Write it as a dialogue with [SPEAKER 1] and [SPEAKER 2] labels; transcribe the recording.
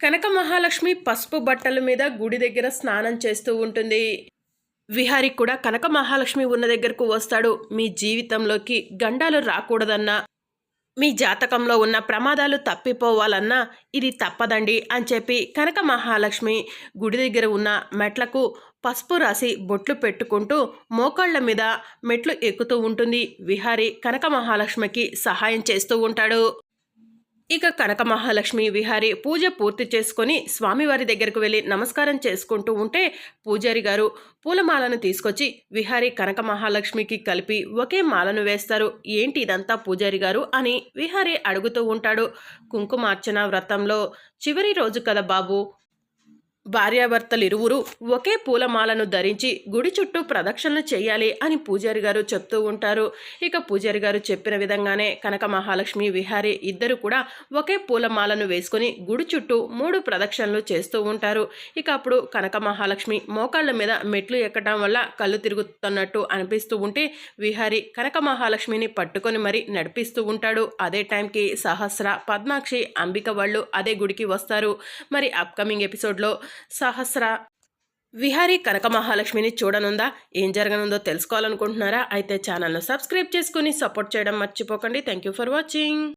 [SPEAKER 1] కనక మహాలక్ష్మి పసుపు బట్టల మీద గుడి దగ్గర స్నానం చేస్తూ ఉంటుంది. విహారీ కూడా కనక మహాలక్ష్మి ఉన్న దగ్గరకు వస్తాడు. మీ జీవితంలోకి గండాలు రాకూడదన్నా మీ జాతకంలో ఉన్న ప్రమాదాలు తప్పిపోవాలన్నా ఇది తప్పదండి అని చెప్పి కనక మహాలక్ష్మి గుడి దగ్గర ఉన్న మెట్లకు పసుపు రాసి బొట్లు పెట్టుకుంటూ మోకాళ్ళ మీద మెట్లు ఎక్కుతూ ఉంటుంది. విహారీ కనక మహాలక్ష్మికి సహాయం చేస్తూ ఉంటాడు. ఇక కనక మహాలక్ష్మి విహారి పూజ పూర్తి చేసుకొని స్వామివారి దగ్గరకు వెళ్ళి నమస్కారం చేసుకుంటూ ఉంటే పూజారి గారు పూలమాలను తీసుకొచ్చి విహారి కనక మహాలక్ష్మికి కలిపి ఒకే మాలను వేస్తారు. ఏంటి ఇదంతా పూజారి గారు అని విహారి అడుగుతూ ఉంటాడు. కుంకుమార్చన వ్రతంలో చివరి రోజు కదా బాబు? భార్యాభర్తలు ఇరువురు ఒకే పూలమాలను ధరించి గుడి చుట్టూ ప్రదక్షిణలు చేయాలి అని పూజారి గారు చెప్తూ ఉంటారు. ఇక పూజారి గారు చెప్పిన విధంగానే కనక మహాలక్ష్మి విహారీ ఇద్దరు కూడా ఒకే పూలమాలను వేసుకొని గుడి చుట్టూ మూడు ప్రదక్షిణలు చేస్తూ ఉంటారు. ఇక అప్పుడు కనక మహాలక్ష్మి మోకాళ్ళ మీద మెట్లు ఎక్కడం వల్ల కళ్ళు తిరుగుతున్నట్టు అనిపిస్తూ ఉంటే విహారీ కనక మహాలక్ష్మిని పట్టుకొని మరి నడిపిస్తూ ఉంటాడు. అదే టైంకి సహస్ర పద్మాక్షి అంబిక వాళ్ళు అదే గుడికి వస్తారు. మరి అప్కమింగ్ ఎపిసోడ్లో సహస్ర. విహారీ కనక మహాలక్ష్మిని చూడనుందా? ఏం జరగనుందో తెలుసుకోవాలనుకుంటున్నారా? అయితే ఛానల్ను సబ్స్క్రైబ్ చేసుకుని సపోర్ట్ చేయడం మర్చిపోకండి. Thank you for watching.